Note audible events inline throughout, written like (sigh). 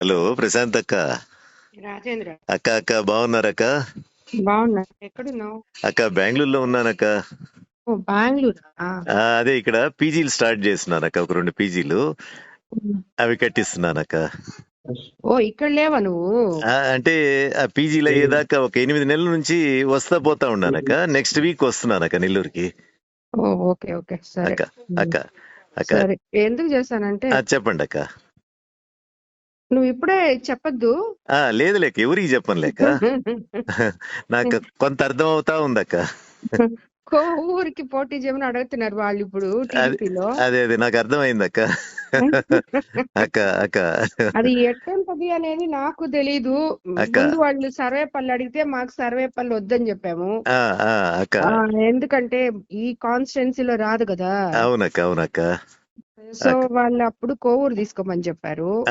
Hello Prashanth అక్క. రాజేంద్ర. అక్క అక్క బాగున్నారక్క బాగున్నా. ఎక్కడున్నావు? అక్క బెంగళూరులో ఉన్నానక్క బెంగళూరు? అదే ఇక్కడ పీజీలు స్టార్ట్ చేస్తున్నానక్క ఒక రెండు పీజీలు. అవి కట్టిస్తున్నానక్క ఓ ఇక్కడ లేవా నువ్వు? ఆ, అంటే ఆ పీజీలు అయ్యేదాకా ఒక ఎనిమిది నెలల నుంచి వస్తా పోతా ఉన్నానక్క నెక్స్ట్ వీక్ వస్తున్నానక్క నెల్లూరుకి. ఓకే ఓకే సరే. అక్క అక్క అక్క. ఎందుకు చేశానంటే ఆ, చెప్పండి అక్క. నువ్వు ఇప్పుడే చెప్పొద్దు. లేదు లేక ఎవరికి చెప్పను లేక? (laughs) నాకు కొంత అర్థం అవుతా ఉందక్క. కో ఊరికి పోటీ చేయమని అడుగుతున్నారు వాళ్ళు ఇప్పుడు అది అదే నాకు అర్థమైందక్క. అక్క అక్క. అది ఎట్టంటది అనేది నాకు తెలీదు. అక్క. ముందు వాళ్ళు సర్వేపల్లి అడిగితే మాకు సర్వేపల్లి వద్దని చెప్పాము. అక్క. ఎందుకంటే ఈ కాన్స్టిట్యున్సీలో రాదు కదా. అవునక్క అవునక్క. సో వాళ్ళు అప్పుడు కోవూరు తీసుకోమని చెప్పారు.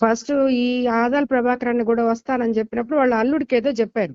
ఫస్ట్ ఈ ఆదాల ప్రభాకరాన్ని కూడా వస్తానని చెప్పినప్పుడు వాళ్ళ అల్లుడికి ఏదో చెప్పారు.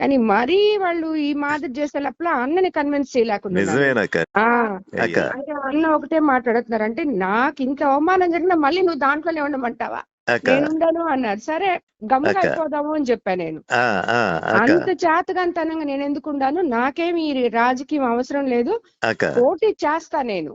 కానీ మరీ వాళ్ళు ఈ మాదిరి చేసేటప్పుడు అన్నని కన్విన్స్ చేయలేకుండా అన్న ఒకటే మాట్లాడుతున్నారు. అంటే నాకు ఇంత అవమానం జరిగినా మళ్ళీ నువ్వు దాంట్లోనే ఉండమంటావా? అక్క. నేను ఉండను అన్నారు. సరే గమ్ముగా. అయిపోదాము అని చెప్పా నేను. అంత చేతగాంతనంగా నేను ఎందుకు ఉండాను? నాకేమి ఈ రాజకీయం అవసరం లేదు. పోటీ చేస్తా నేను.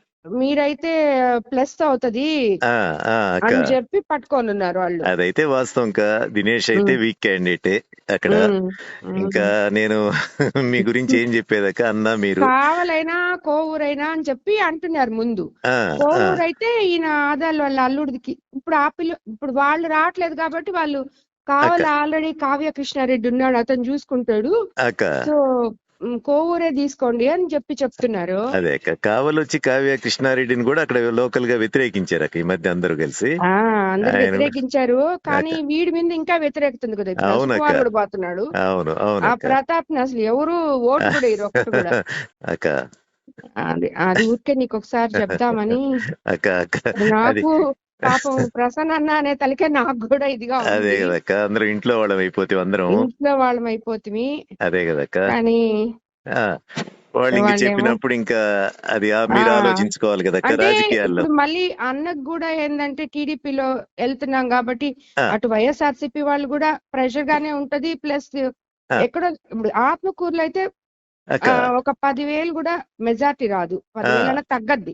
మీరైతే ప్లస్ అవుతది. అని చెప్పి పట్టుకొని ఉన్నారు వాళ్ళు. అదైతే వాస్తవం కా దినేష్ అయితే. వీక్ క్యాండిడేటే అక్కడ. ఇంకా నేను (laughs) మీ గురించి ఏం చెప్పేదక్క అన్నా మీరు. కావాలైనా కోవూరైనా అని చెప్పి అంటున్నారు ముందు. కోవూరు అయితే ఈయన ఆదాల వాళ్ళ అల్లుడికి. ఇప్పుడు ఆ పిల్ల ఇప్పుడు వాళ్ళు రావట్లేదు కాబట్టి వాళ్ళు కావాలి ఆల్రెడీ కావ్య కృష్ణారెడ్డి ఉన్నాడు అతను చూసుకుంటాడు. సో కోవూరే తీసుకోండి అని చెప్పి చెప్తున్నారు. అదే కావలొచ్చి కావ్య కృష్ణారెడ్డిని కూడా అక్కడ లోకల్గా వ్యతిరేకించారు ఈ మధ్య అందరూ కలిసి. అందరు వ్యతిరేకించారు కానీ వీడి మీద ఇంకా వ్యతిరేకుతుంది కదా కూడా పోతున్నాడు. అవును అవును ఆ ప్రతాప్ అసలు ఎవరు ఓటు కూడా ఇరు ఒక్కటి కూడా. (laughs) అక్క. అది అది ఊరికే నీకు ఒకసారి (laughs) అది నాకు పాపం (laughs) ప్రసన్న అన్న అనే తలకే నాకు కూడా ఇదిగా అదే కదక్క అందరం ఇంట్లో వాళ్ళం అయిపోతే అందరం. ఇంట్లో వాళ్ళం అయిపోతుంది అదే కదక్క. కానీ వాళ్ళు ఇంక చెప్పినప్పుడు ఇంకా అది మీరు. ఆలోచించుకోవాలి అంటే రాజకీయాల్లో. మళ్ళీ అన్నకు కూడా ఏంటంటే టీడీపీలో వెళ్తున్నాం కాబట్టి. అటు వైఎస్ఆర్సీపీ వాళ్ళు కూడా ప్రెషర్ గానే ఉంటది ప్లస్. ఎక్కడ ఆత్మకూరులో అయితే ఒక పదివేలు కూడా మెజార్టీ రాదు. పదివేల తగ్గద్ది.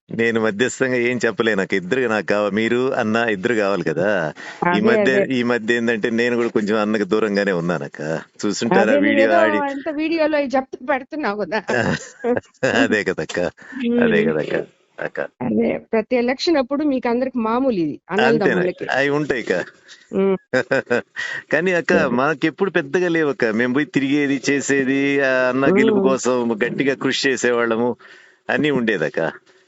నేను మధ్యస్థంగా ఏం చెప్పలేను. నాకు ఇద్దరు నాకు కావాలి మీరు అన్న ఇద్దరు కావాలి కదా. ఈ మధ్య ఈ మధ్య ఏంటంటే నేను కూడా కొంచెం అన్నకు దూరంగానే ఉన్నానక్క చూస్తుంటారా అదే వీడియో ఆడి వీడియోలో చెప్తూ పెడుతున్నావు కదా. (laughs) అదే కదక్క అదే కదక్క అక్క. అదే ప్రతి ఎలక్షన్ అప్పుడు మీకు అందరికి మామూలు ఇది అవి ఉంటాయి అక్క. (laughs) కానీ అక్క మాకెప్పుడు పెద్దగా లేవక్క మేము పోయి తిరిగేది చేసేది అన్న గెలుపు కోసం గట్టిగా కృషి చేసేవాళ్ళము. అన్ని ఉండేదక్క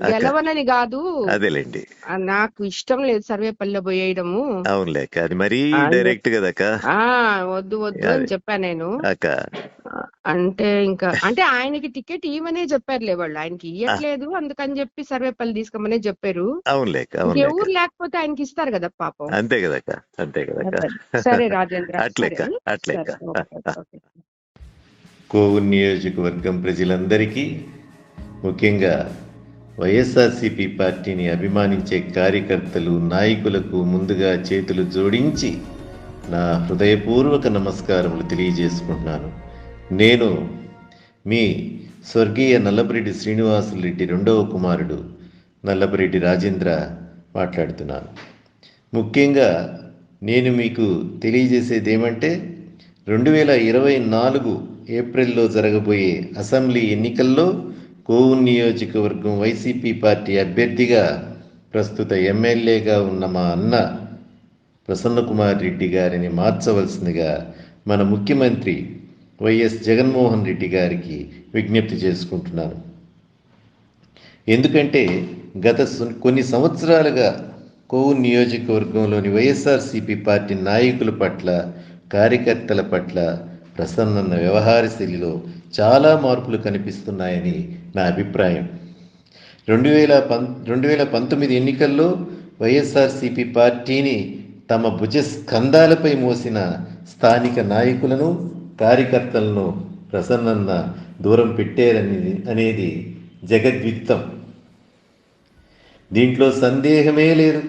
గెలవనని కాదు. అదేలేండి. నాకు ఇష్టం లేదు సర్వేపల్లిలో పోయేయడము అవునులే అక్క. అది మరీ డైరెక్ట్ కదక్క ఆ వద్దు వద్దు అని చెప్పాను నేను. అక్క. అంటే ఇంకా అంటే ఆయనకి టికెట్ ఇవ్వనే చెప్పారులే వాళ్ళు. ఆయనకి ఇవ్వట్లేదు అందుకని చెప్పి సర్వేపల్లి తీసుకోమనే చెప్పారు. అవునులే అక్క. ఎవరు లేకపోతే ఆయనకి ఇస్తారు కదా పాపం. అంతే కదక్క అంతే కదక్క సరే రాజేంద్ర (laughs) ఓకే. కోవూరు నియోజకవర్గం ప్రజలందరికీ ముఖ్యంగా వైఎస్ఆర్సీపీ పార్టీని అభిమానించే కార్యకర్తలు నాయకులకు ముందుగా చేతులు జోడించి నా హృదయపూర్వక నమస్కారములు తెలియజేసుకుంటున్నాను. నేను మీ స్వర్గీయ నల్లపరెడ్డి శ్రీనివాసులరెడ్డి రెండవ కుమారుడు నల్లపరెడ్డి రాజేంద్ర మాట్లాడుతున్నాను. ముఖ్యంగా నేను మీకు తెలియజేసేది ఏమంటే రెండు వేల ఇరవై నాలుగు ఏప్రిల్లో జరగబోయే అసెంబ్లీ ఎన్నికల్లో కోవూరు నియోజకవర్గం వైసీపీ పార్టీ అభ్యర్థిగా ప్రస్తుత ఎమ్మెల్యేగా ఉన్న మా అన్న ప్రసన్నకుమార్ రెడ్డి గారిని మార్చవలసిందిగా మన ముఖ్యమంత్రి వైఎస్ జగన్మోహన్ రెడ్డి గారికి విజ్ఞప్తి చేసుకుంటున్నాను. ఎందుకంటే గత కొన్ని సంవత్సరాలుగా కోవు నియోజకవర్గంలోని వైఎస్ఆర్సీపీ పార్టీ నాయకుల పట్ల కార్యకర్తల పట్ల ప్రసన్నన్న వ్యవహార శైలిలో చాలా మార్పులు కనిపిస్తున్నాయని నా అభిప్రాయం. రెండు వేల పం రెండు వేల పంతొమ్మిది ఎన్నికల్లో వైఎస్ఆర్సీపీ పార్టీని తమ భుజ స్కంధాలపై మోసిన స్థానిక నాయకులను కార్యకర్తలను ప్రసన్నన్న దూరం పెట్టారని అనేది జగద్విత్తం. దీంట్లో సందేహమే లేదు.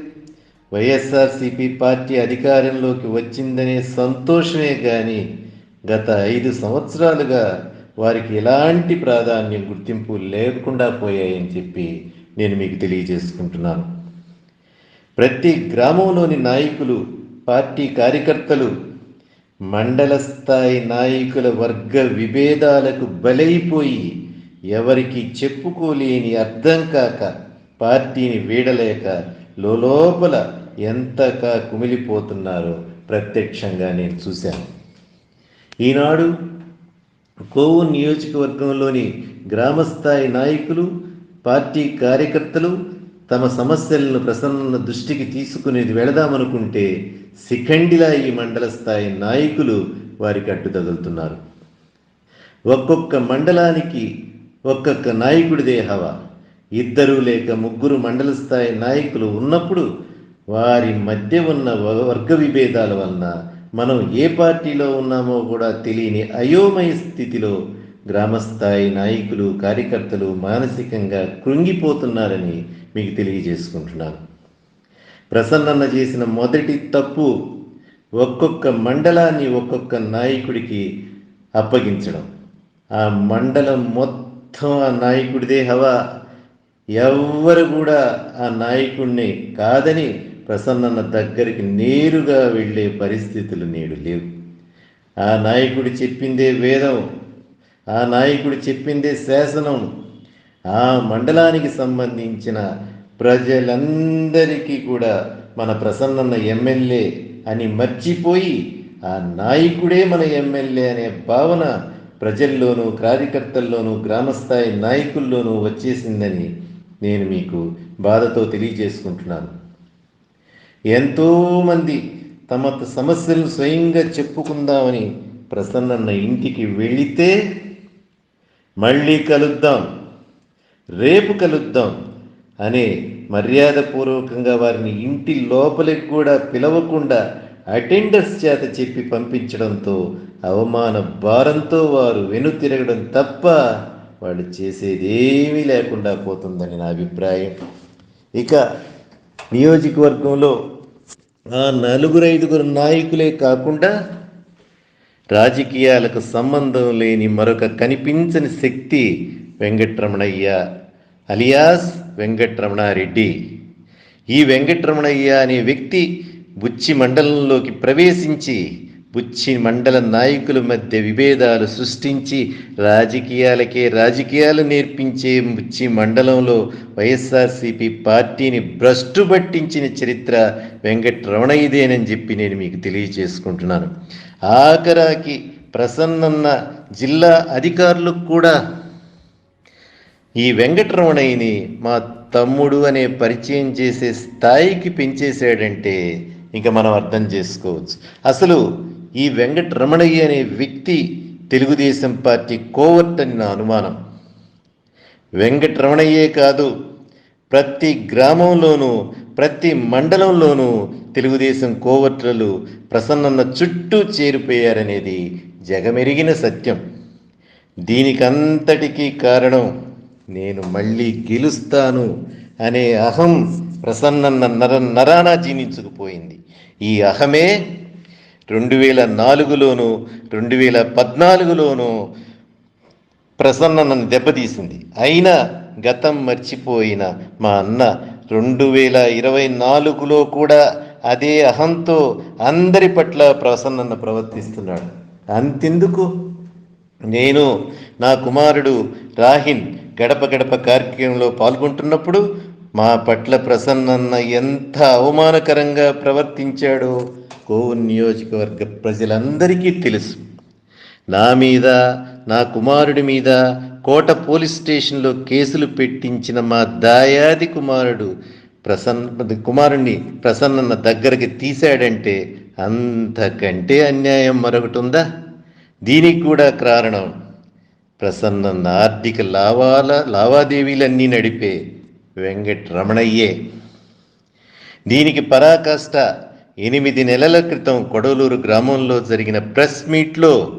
వైఎస్ఆర్సీపీ పార్టీ అధికారంలోకి వచ్చిందనే సంతోషమే కానీ గత ఐదు సంవత్సరాలుగా వారికి ఎలాంటి ప్రాధాన్యం గుర్తింపు లేకుండా పోయాయని చెప్పి నేను మీకు తెలియజేసుకుంటున్నాను. ప్రతి గ్రామంలోని నాయకులు పార్టీ కార్యకర్తలు మండల స్థాయి నాయకుల వర్గ విభేదాలకు బలైపోయి ఎవరికి చెప్పుకోలేని అర్థం కాక పార్టీని వీడలేక లోపల ఎంతగా కుమిలిపోతున్నారో ప్రత్యక్షంగా నేను చూశాను. ఈనాడు కోవూరు నియోజకవర్గంలోని గ్రామస్థాయి నాయకులు పార్టీ కార్యకర్తలు తమ సమస్యలను ప్రసన్న దృష్టికి తీసుకునేది వెళదామనుకుంటే శిఖండిలా ఈ మండల స్థాయి నాయకులు వారికి అడ్డు తగులుతున్నారు. ఒక్కొక్క మండలానికి ఒక్కొక్క నాయకుడిదే హవా. ఇద్దరు లేక ముగ్గురు మండల స్థాయి నాయకులు ఉన్నప్పుడు వారి మధ్య ఉన్న వ- వర్గ విభేదాల వలన మనం ఏ పార్టీలో ఉన్నామో కూడా తెలియని అయోమయ స్థితిలో గ్రామస్థాయి నాయకులు కార్యకర్తలు మానసికంగా కృంగిపోతున్నారని మీకు తెలియజేసుకుంటున్నాను. ప్రసన్నన్న చేసిన మొదటి తప్పు ఒక్కొక్క మండలాన్ని ఒక్కొక్క నాయకుడికి అప్పగించడం. ఆ మండలం మొత్తం ఆ నాయకుడిదే హవా. ఎవ్వరు కూడా ఆ నాయకుడిని కాదని ప్రసన్నన్న దగ్గరికి నేరుగా వెళ్ళే పరిస్థితులు నేడు లేవు. ఆ నాయకుడు చెప్పిందే వేదం ఆ నాయకుడు చెప్పిందే శాసనం. ఆ మండలానికి సంబంధించిన ప్రజలందరికీ కూడా మన ప్రసన్నన్న ఎమ్మెల్యే అని మర్చిపోయి ఆ నాయకుడే మన ఎమ్మెల్యే అనే భావన ప్రజల్లోనూ కార్యకర్తల్లోనూ గ్రామస్థాయి నాయకుల్లోనూ వచ్చేసిందని నేను మీకు బాధతో తెలియజేసుకుంటున్నాను. ఎంతోమంది తమ సమస్యలు స్వయంగా చెప్పుకుందామని ప్రసన్నన్న ఇంటికి వెళితే మళ్ళీ కలుద్దాం రేపు కలుద్దాం అనే మర్యాదపూర్వకంగా వారిని ఇంటి లోపలికి కూడా పిలవకుండా అటెండర్స్ చేత చెప్పి పంపించడంతో అవమాన భారంతో వారు వెనుతిరగడం తప్ప వాళ్ళు చేసేదేమీ లేకుండా పోతుందని నా అభిప్రాయం. ఇక నియోజకవర్గంలో ఆ నలుగురు ఐదుగురు నాయకులే కాకుండా రాజకీయాలకు సంబంధం లేని మరొక కనిపించని శక్తి వెంకటరమణయ్య అలియాస్ వెంకటరమణారెడ్డి. ఈ వెంకటరమణయ్య అనే వ్యక్తి బుచ్చి మండలంలోకి ప్రవేశించి బుచ్చి మండల నాయకుల మధ్య విభేదాలు సృష్టించి రాజకీయాలకే రాజకీయాలు నేర్పించే బుచ్చి మండలంలో వైఎస్ఆర్సీపీ పార్టీని భ్రష్టు పట్టించిన చరిత్ర వెంకట్రమణయ్యదేనని చెప్పి నేను మీకు తెలియజేసుకుంటున్నాను. ఆఖరాకి ప్రసన్నన్న జిల్లా అధికారులకు కూడా ఈ వెంకటరమణయ్యని మా తమ్ముడు అనే పరిచయం చేసే స్థాయికి పెంచేశాడంటే ఇంకా మనం అర్థం చేసుకోవచ్చు. అసలు ఈ వెంకట రమణయ్య అనే వ్యక్తి తెలుగుదేశం పార్టీ కోవర్ట్ అని నా అనుమానం. వెంకట రమణయ్యే కాదు ప్రతి గ్రామంలోనూ ప్రతి మండలంలోనూ తెలుగుదేశం కోవర్టులు ప్రసన్నన్న చుట్టూ చేరిపోయారనేది జగమెరిగిన సత్యం. దీనికంతటికీ కారణం నేను మళ్ళీ గెలుస్తాను అనే అహం ప్రసన్నన్న నర నరానా జీర్ణించుకుపోయింది. ఈ అహమే రెండు వేల నాలుగులోను రెండు వేల పద్నాలుగులోనూ నన్ను దెబ్బతీసింది. అయినా గతం మర్చిపోయిన మా అన్న రెండు వేల ఇరవై నాలుగులో కూడా అదే అహంతో అందరి పట్ల ప్రసన్నను ప్రవర్తిస్తున్నాడు. అంతెందుకు? నేను నా కుమారుడు రాహిన్ గడప గడప కార్యక్రమంలో పాల్గొంటున్నప్పుడు మా పట్ల ప్రసన్నన్న ఎంత అవమానకరంగా ప్రవర్తించాడో కోవు నియోజకవర్గ ప్రజలందరికీ తెలుసు. నా మీద నా కుమారుడి మీద కోట పోలీస్ స్టేషన్లో కేసులు పెట్టించిన మా దాయాది కుమారుడు ప్రసన్న కుమారుణ్ణి ప్రసన్నన్న దగ్గరికి తీశాడంటే అంతకంటే అన్యాయం మరొకటి ఉందా? దీనికి కూడా కారణం ప్రసన్నన్న ఆర్థిక లావాల లావాదేవీలన్నీ నడిపే వెంకట రమణయ్యే దీనికి పరాకాష్ట ఎనిమిది నెలల క్రితం కొడవలూరు గ్రామంలో జరిగిన ప్రెస్ మీట్లో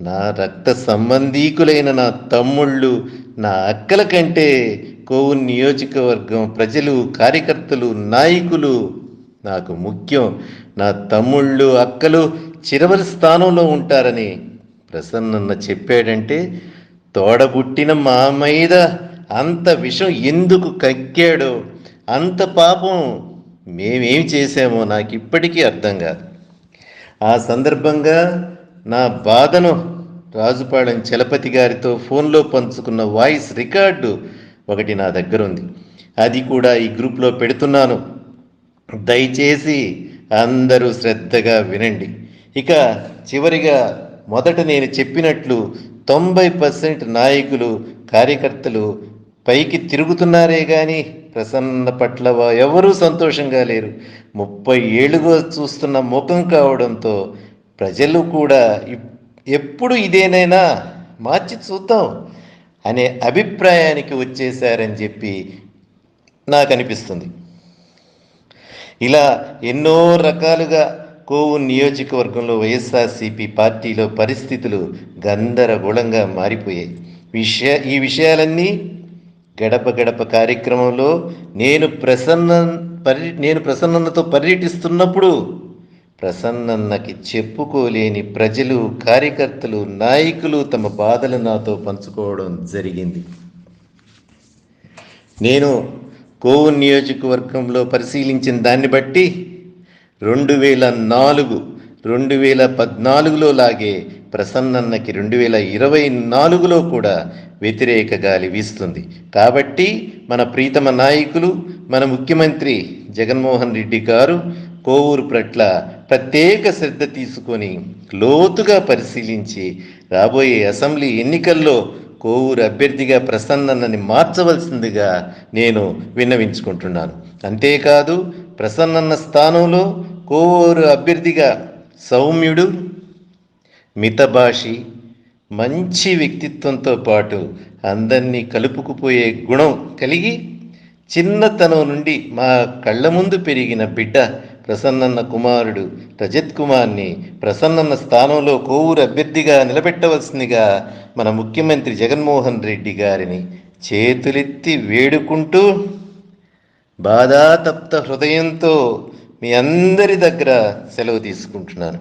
నా రక్త సంబంధీకులైన నా తమ్ముళ్ళు నా అక్కల కంటే కోవు నియోజకవర్గం ప్రజలు కార్యకర్తలు నాయకులు నాకు ముఖ్యం. నా తమ్ముళ్ళు అక్కలు చిరవరి స్థానంలో ఉంటారని ప్రసన్నన్న చెప్పాడంటే తోడబుట్టిన మా మీద అంత విషం ఎందుకు కక్కాడో? అంత పాపం మేమేం చేశామో నాకు ఇప్పటికీ అర్థం కాదు. ఆ సందర్భంగా నా బాధను రాజుపాళెం చలపతి గారితో ఫోన్లో పంచుకున్న వాయిస్ రికార్డు ఒకటి నా దగ్గర ఉంది అది కూడా ఈ గ్రూప్లో పెడుతున్నాను. దయచేసి అందరూ శ్రద్ధగా వినండి. ఇక చివరిగా మొదట నేను చెప్పినట్లు తొంభై పర్సెంట్ నాయకులు కార్యకర్తలు పైకి తిరుగుతున్నారే కానీ ప్రసన్న పట్ల ఎవరూ సంతోషంగా లేరు. ముప్పై ఏళ్ళుగా చూస్తున్న ముఖం కావడంతో ప్రజలు కూడా ఎప్పుడు ఇదేనైనా మార్చి చూద్దాం అనే అభిప్రాయానికి వచ్చేశారని చెప్పి నాకు అనిపిస్తుంది ఇలా ఎన్నో రకాలుగా కోవు నియోజకవర్గంలో వైఎస్ఆర్సీపీ పార్టీలో పరిస్థితులు గందరగోళంగా మారిపోయాయి. విషయ ఈ విషయాలన్నీ గడప గడప కార్యక్రమంలో నేను ప్రసన్న పర్య నేను ప్రసన్నతో పర్యటిస్తున్నప్పుడు ప్రసన్నన్నకి చెప్పుకోలేని ప్రజలు కార్యకర్తలు నాయకులు తమ బాధలు నాతో పంచుకోవడం జరిగింది. నేను కోవు నియోజకవర్గంలో పరిశీలించిన దాన్ని బట్టి రెండు వేల నాలుగు రెండు వేల పద్నాలుగులో లాగే ప్రసన్నన్నకి రెండు వేల ఇరవై నాలుగులో కూడా వ్యతిరేక గాలి వీస్తుంది. కాబట్టి మన ప్రీతమ నాయకులు మన ముఖ్యమంత్రి జగన్మోహన్ రెడ్డి గారు కోవూరు పట్ల ప్రత్యేక శ్రద్ధ తీసుకొని లోతుగా పరిశీలించి రాబోయే అసెంబ్లీ ఎన్నికల్లో కోవూరు అభ్యర్థిగా ప్రసన్నన్నని మార్చవలసిందిగా నేను విన్నవించుకుంటున్నాను. అంతేకాదు ప్రసన్నన్న స్థానంలో కోవూరు అభ్యర్థిగా సౌమ్యుడు మితభాషి మంచి వ్యక్తిత్వంతో పాటు అందరినీ కలుపుకుపోయే గుణం కలిగి చిన్నతనం నుండి మా కళ్ళ ముందు పెరిగిన బిడ్డ ప్రసన్నన్న కుమారుడు రజత్ కుమార్ని ప్రసన్నన్న స్థానంలో కోవూరు అభ్యర్థిగా నిలబెట్టవలసిందిగా మన ముఖ్యమంత్రి జగన్మోహన్ రెడ్డి గారిని చేతులెత్తి వేడుకుంటూ బాధాతప్త హృదయంతో మీ అందరి దగ్గర సెలవు తీసుకుంటున్నాను.